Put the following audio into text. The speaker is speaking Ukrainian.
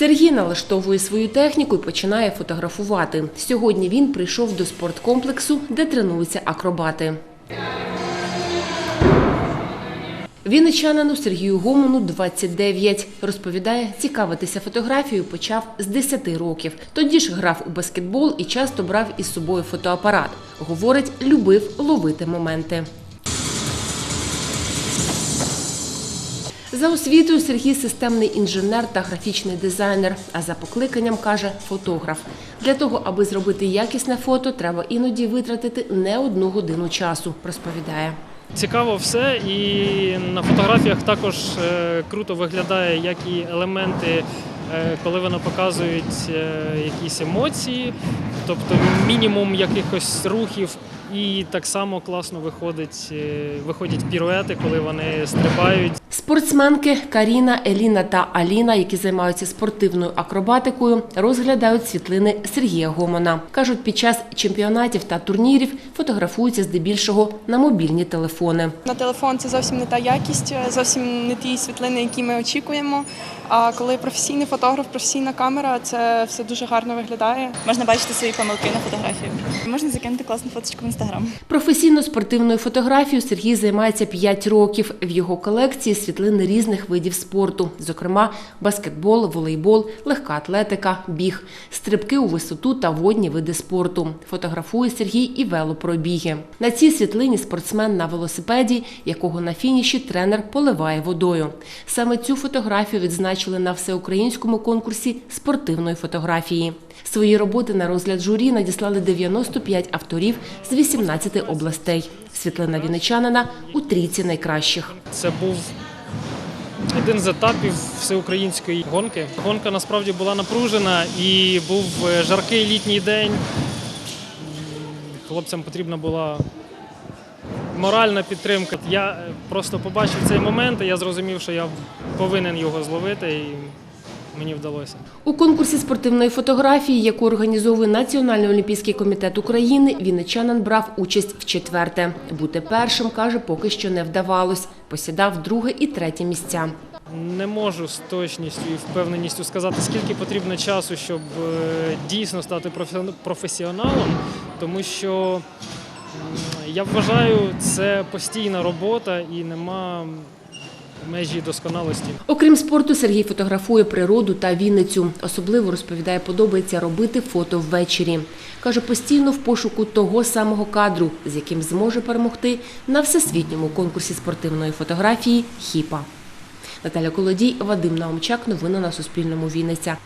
Сергій налаштовує свою техніку і починає фотографувати. Сьогодні він прийшов до спорткомплексу, де тренуються акробати. Вінничанину Сергію Гомону 29. Розповідає, цікавитися фотографією почав з 10 років. Тоді ж грав у баскетбол і часто брав із собою фотоапарат. Говорить, любив ловити моменти. За освітою Сергій системний інженер та графічний дизайнер, а за покликанням каже фотограф. Для того, аби зробити якісне фото, треба іноді витратити не одну годину часу, розповідає. Цікаво все, і на фотографіях також е, круто виглядає, як і елементи, е, коли вони показують е, якісь емоції, тобто мінімум якихось рухів, і так само класно виходить, е, виходять піруети, коли вони стрибають. Спортсменки Каріна, Еліна та Аліна, які займаються спортивною акробатикою, розглядають світлини Сергія Гомона. Кажуть, під час чемпіонатів та турнірів фотографуються здебільшого на мобільні телефони. На телефон це зовсім не та якість, зовсім не ті світлини, які ми очікуємо. А коли професійний фотограф, професійна камера, це все дуже гарно виглядає. Можна бачити свої помилки на фотографії. Можна закинути класну фоточку в інстаграм. Професійно спортивною фотографією Сергій займається 5 років. В його колекції світлини різних видів спорту, зокрема баскетбол, волейбол, легка атлетика, біг, стрибки у висоту та водні види спорту. Фотографує Сергій і велопробіги. На цій світлині спортсмен на велосипеді, якого на фініші тренер поливає водою. Саме цю фотографію відзначили на всеукраїнському конкурсі спортивної фотографії. Свої роботи на розгляд журі надіслали 95 авторів з 18 областей. Світлина Вінничанина у трійці найкращих. Це був один з етапів всеукраїнської гонки. Гонка насправді була напружена і був е, жаркий літній день. Хлопцям потрібна була моральна підтримка. Я е, просто побачив цей момент, і я зрозумів, що я повинен його зловити, і мені вдалося. У конкурсі спортивної фотографії, яку організовує Національний олімпійський комітет України, вінничанин брав участь в четверте. Бути першим, каже, поки що не вдавалось. Посідав друге і третє місця. Не можу з точністю і впевненістю сказати, скільки потрібно часу, щоб е, дійсно стати професіоналом, тому що я вважаю, це постійна робота і нема межі досконалості. Окрім спорту, Сергій фотографує природу та Вінницю. Особливо розповідає, подобається робити фото ввечері. Каже, постійно в пошуку того самого кадру, з яким зможе перемогти на всесвітньому конкурсі спортивної фотографії Хіпа. Наталя Колодій, Вадим Наумчак. Новини на Суспільному. Вінниця.